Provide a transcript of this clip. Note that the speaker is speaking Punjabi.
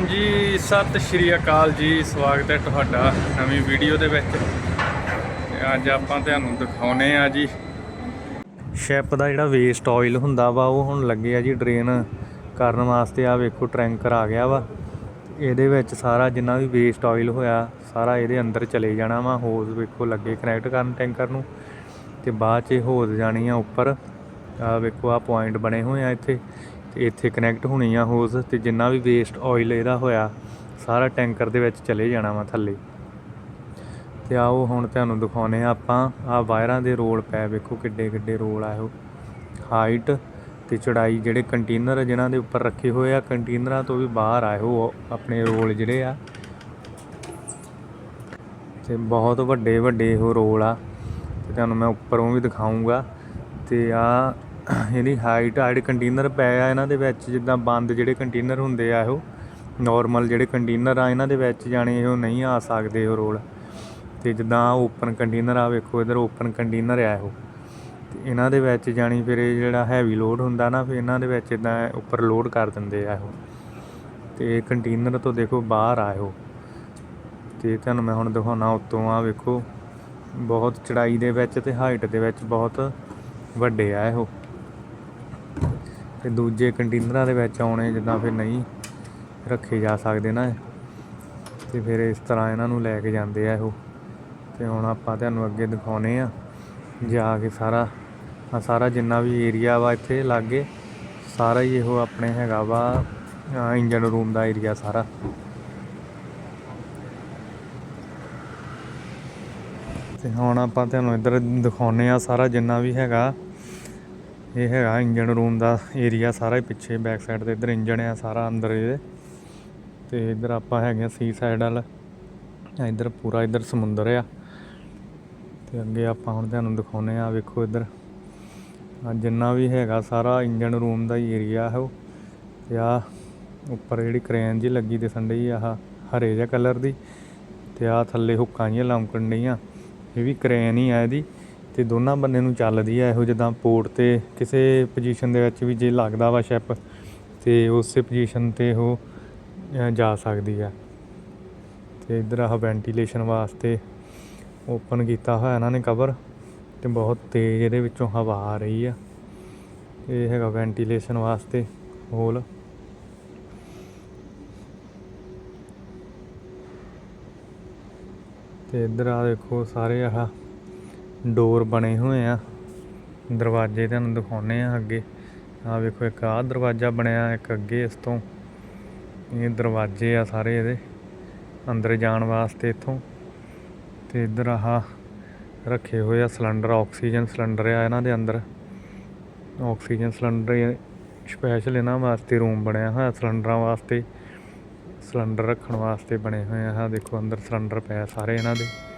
ਸਤਿ ਸ਼੍ਰੀ ਅਕਾਲ ਜੀ। ਸਵਾਗਤ ਹੈ ਤੁਹਾਡਾ ਨਵੀਂ ਵੀਡੀਓ ਦੇ ਵਿੱਚ। ਅੱਜ ਆਪਾਂ ਤੁਹਾਨੂੰ ਦਿਖਾਉਨੇ ਆ ਜੀ। ਸ਼ਿਪ ਦਾ ਜਿਹੜਾ ਵੇਸਟ ਆਇਲ ਹੁੰਦਾ ਵਾ, ਉਹ ਹੁਣ ਲੱਗੇ ਆ ਜੀ ਡਰੇਨ ਕਰਨ ਵਾਸਤੇ। ਆ ਵੇਖੋ, ਟਰੈਂਕਰ ਆ ਗਿਆ ਵਾ। ਇਹਦੇ ਵਿੱਚ ਸਾਰਾ ਜਿੰਨਾ ਵੀ ਵੇਸਟ ਆਇਲ ਹੋਇਆ, ਸਾਰਾ ਇਹਦੇ ਅੰਦਰ ਚਲੇ ਜਾਣਾ ਵਾ। ਹੋਜ਼ ਵੇਖੋ, ਲੱਗੇ ਕਨੈਕਟ ਕਰਨ ਟੈਂਕਰ ਨੂੰ। ਤੇ ਬਾਅਦ ਚ ਹੋਜ਼ ਜਾਣੀ ਆ ਉੱਪਰ। ਆ ਵੇਖੋ ਆ ਪੁਆਇੰਟ ਬਣੇ ਹੋਏ ਆ ਇੱਥੇ। ਤੇ ਇੱਥੇ ਕਨੈਕਟ ਹੋਣੀ ਆ ਹੋਸ ਤੇ ਜਿੰਨਾ ਵੀ ਵੇਸਟ ਆਇਲ ਇਹਦਾ ਹੋਇਆ, ਸਾਰਾ ਟੈਂਕਰ ਦੇ ਵਿੱਚ ਚਲੇ ਜਾਣਾ ਵਾ ਥੱਲੇ। ਤੇ ਆਓ ਹੁਣ ਤੁਹਾਨੂੰ ਦਿਖਾਉਨੇ ਆ ਆਪਾਂ ਆ ਵਾਇਰਾਂ ਦੇ ਰੋਲ ਪੈ ਵੇਖੋ ਕਿੱਡੇ ਕਿੱਡੇ ਰੋਲ ਆ ਉਹ ਹਾਈਟ ਤੇ ਚੜਾਈ ਜਿਹੜੇ ਕੰਟੇਨਰ ਜਿਨ੍ਹਾਂ ਦੇ ਉੱਪਰ ਰੱਖੇ ਹੋਏ ਆ ਕੰਟੇਨਰਾਂ ਤੋਂ ਵੀ ਬਾਹਰ ਆਏ ਹੋ ਆਪਣੇ ਰੋਲ ਜਿਹੜੇ ਆ। ਤੇ ਬਹੁਤ ਵੱਡੇ ਵੱਡੇ ਉਹ ਰੋਲ ਆ। ਤੇ ਤੁਹਾਨੂੰ ਮੈਂ ਉੱਪਰੋਂ ਵੀ ਦਿਖਾਉਂਗਾ ਤੇ ਆ ਇਹਦੀ ਹਾਈਟ ਹਾਈਟ ਜਿਹੜੇ ਕੰਟੇਨਰ ਪਏ ਆ ਇਹਨਾਂ ਦੇ ਵਿੱਚ, ਜਿੱਦਾਂ ਬੰਦ ਜਿਹੜੇ ਕੰਟੇਨਰ ਹੁੰਦੇ ਆ ਉਹ ਨਾਰਮਲ ਜਿਹੜੇ ਕੰਟੇਨਰ ਆ ਇਹਨਾਂ ਦੇ ਵਿੱਚ ਜਾਣੇ ਉਹ ਨਹੀਂ ਆ ਸਕਦੇ ਉਹ ਰੋਲ। ਤੇ ਜਿੱਦਾਂ ਓਪਨ ਕੰਟੇਨਰ ਆ, ਵੇਖੋ ਇਧਰ ਓਪਨ ਕੰਟੇਨਰ ਆ ਉਹ ਤੇ ਇਹਨਾਂ ਦੇ ਵਿੱਚ ਜਾਣੀ ਫਿਰ ਇਹ ਜਿਹੜਾ ਹੈਵੀ ਲੋਡ ਹੁੰਦਾ ਨਾ, ਫਿਰ ਇਹਨਾਂ ਦੇ ਵਿੱਚ ਇਦਾਂ ਉੱਪਰ ਲੋਡ ਕਰ ਦਿੰਦੇ ਆ ਉਹ ਤੇ ਕੰਟੇਨਰ ਤੋਂ ਦੇਖੋ ਬਾਹਰ ਆ ਉਹ ਤੇ ਤੁਹਾਨੂੰ ਮੈਂ ਹੁਣ ਦਿਖਾਉਣਾ ਉੱਤੋਂ ਆ, ਵੇਖੋ। ਬਹੁਤ ਚੜਾਈ ਦੇ ਵਿੱਚ ਤੇ ਹਾਈਟ ਦੇ ਵਿੱਚ ਬਹੁਤ ਵੱਡੇ ਆ ਇਹੋ। ਤੇ ਦੂਜੇ ਕੰਟੇਨਰਾਂ ਦੇ ਵਿੱਚ ਆਉਣੇ ਜਿੱਦਾਂ ਫਿਰ ਨਹੀਂ ਰੱਖੇ ਜਾ ਸਕਦੇ ਨਾ ਇਹ। ਤੇ ਫਿਰ ਇਸ ਤਰ੍ਹਾਂ ਇਹਨਾਂ ਨੂੰ ਲੈ ਕੇ ਜਾਂਦੇ ਆ ਇਹੋ। ਤੇ ਹੁਣ ਆਪਾਂ ਤੁਹਾਨੂੰ ਅੱਗੇ ਦਿਖਾਉਨੇ ਆ। ਜਾ ਕੇ ਸਾਰਾ ਆ ਸਾਰਾ ਜਿੰਨਾ ਵੀ ਏਰੀਆ ਵਾ ਇੱਥੇ ਲਾਗੇ, ਸਾਰਾ ਹੀ ਇਹੋ ਆਪਣੇ ਹੈਗਾ ਵਾ ਇੰਜਨ ਰੂਮ ਦਾ ਏਰੀਆ ਸਾਰਾ। ਤੇ ਹੁਣ ਆਪਾਂ ਤੁਹਾਨੂੰ ਇੱਧਰ ਦਿਖਾਉਨੇ ਆ ਸਾਰਾ ਜਿੰਨਾ ਵੀ ਹੈਗਾ। ਇਹ ਹੈਗਾ ਇੰਜਨ ਰੂਮ ਦਾ ਏਰੀਆ ਸਾਰਾ ਹੀ ਪਿੱਛੇ ਬੈਕ ਸਾਈਡ ਤੇ ਇੱਧਰ ਇੰਜਨ ਆ ਸਾਰਾ ਅੰਦਰ ਇਹਦੇ। ਤੇ ਇੱਧਰ ਆਪਾਂ ਹੈਗੇ ਆ ਸੀ ਸਾਈਡ ਵੱਲ। ਇੱਧਰ ਪੂਰਾ ਇੱਧਰ ਸਮੁੰਦਰ ਆ। ਤੇ ਅੱਗੇ ਆਪਾਂ ਹੁਣ ਤੁਹਾਨੂੰ ਦਿਖਾਉਨੇ ਆ ਵੇਖੋ ਇੱਧਰ। ਜਿੰਨਾ ਵੀ ਹੈਗਾ ਸਾਰਾ ਇੰਜਨ ਰੂਮ ਦਾ ਹੀ ਏਰੀਆ ਹੈ ਉਹ। ਤੇ ਆ ਉੱਪਰ ਜਿਹੜੀ ਕਰੇਨ ਜੀ ਲੱਗੀ ਦਿਸਣ ਡਈ ਆਹ ਹਰੇ ਜਿਹਾ ਕਲਰ ਦੀ। ਤੇ ਆ ਥੱਲੇ ਹੁੱਕਾਂ ਜਿਹੀਆਂ ਲਮਕਣ ਡਈਆਂ। ਇਹ ਵੀ ਕਰੇਨ ਹੀ ਆ ਇਹਦੀ। ਤੇ ਦੋਨਾਂ ਬੰਨੇ ਨੂੰ ਚੱਲਦੀ ਆ। ਇਹੋ ਜਿੱਦਾਂ ਪੋਰਟ ਤੇ ਕਿਸੇ ਪੋਜੀਸ਼ਨ ਦੇ ਵਿੱਚ ਵੀ ਜੇ ਲੱਗਦਾ ਵਾ ਸ਼ਿਪ ਤੇ ਉਸੇ ਪੋਜੀਸ਼ਨ ਤੇ ਉਹ ਜਾ ਸਕਦੀ ਆ। ਤੇ ਇਧਰ ਆਹ ਵੈਂਟੀਲੇਸ਼ਨ ਵਾਸਤੇ ਓਪਨ ਕੀਤਾ ਹੋਇਆ ਇਹਨਾਂ ਨੇ ਕਵਰ ਤੇ ਬਹੁਤ ਤੇਜ਼ ਇਹਦੇ ਵਿੱਚੋਂ ਹਵਾ ਆ ਰਹੀ ਆ। ਇਹ ਹੈਗਾ ਵੈਂਟੀਲੇਸ਼ਨ ਵਾਸਤੇ ਹੋਲ ਤੇ ਇਧਰ ਆ ਦੇਖੋ ਸਾਰੇ ਆਹ ਡੋਰ ਬਣੇ ਹੋਏ ਆ। ਦਰਵਾਜ਼ੇ ਤੁਹਾਨੂੰ ਦਿਖਾਉਨੇ ਆ ਅੱਗੇ। ਆ ਵੇਖੋ ਇੱਕ ਆਹ ਦਰਵਾਜ਼ਾ ਬਣਿਆ ਇੱਕ ਅੱਗੇ ਇਸ ਤੋਂ। ਇਹ ਦਰਵਾਜ਼ੇ ਆ ਸਾਰੇ ਇਹਦੇ ਅੰਦਰ ਜਾਣ ਵਾਸਤੇ ਇੱਥੋਂ। ਤੇ ਇੱਧਰ ਆਹ ਰੱਖੇ ਹੋਏ ਆ ਸਿਲੰਡਰ, ਆਕਸੀਜਨ ਸਿਲੰਡਰ ਆ ਇਹਨਾਂ ਦੇ ਅੰਦਰ। ਆਕਸੀਜਨ ਸਿਲੰਡਰ ਸਪੈਸ਼ਲ ਇਹਨਾਂ ਵਾਸਤੇ ਰੂਮ ਬਣਿਆ ਹੋਇਆ, ਸਿਲੰਡਰਾਂ ਵਾਸਤੇ। ਸਿਲੰਡਰ ਰੱਖਣ ਵਾਸਤੇ ਬਣੇ ਹੋਏ ਆ। ਆਹ ਦੇਖੋ ਅੰਦਰ ਸਿਲੰਡਰ ਪਏ ਸਾਰੇ ਇਹਨਾਂ ਦੇ।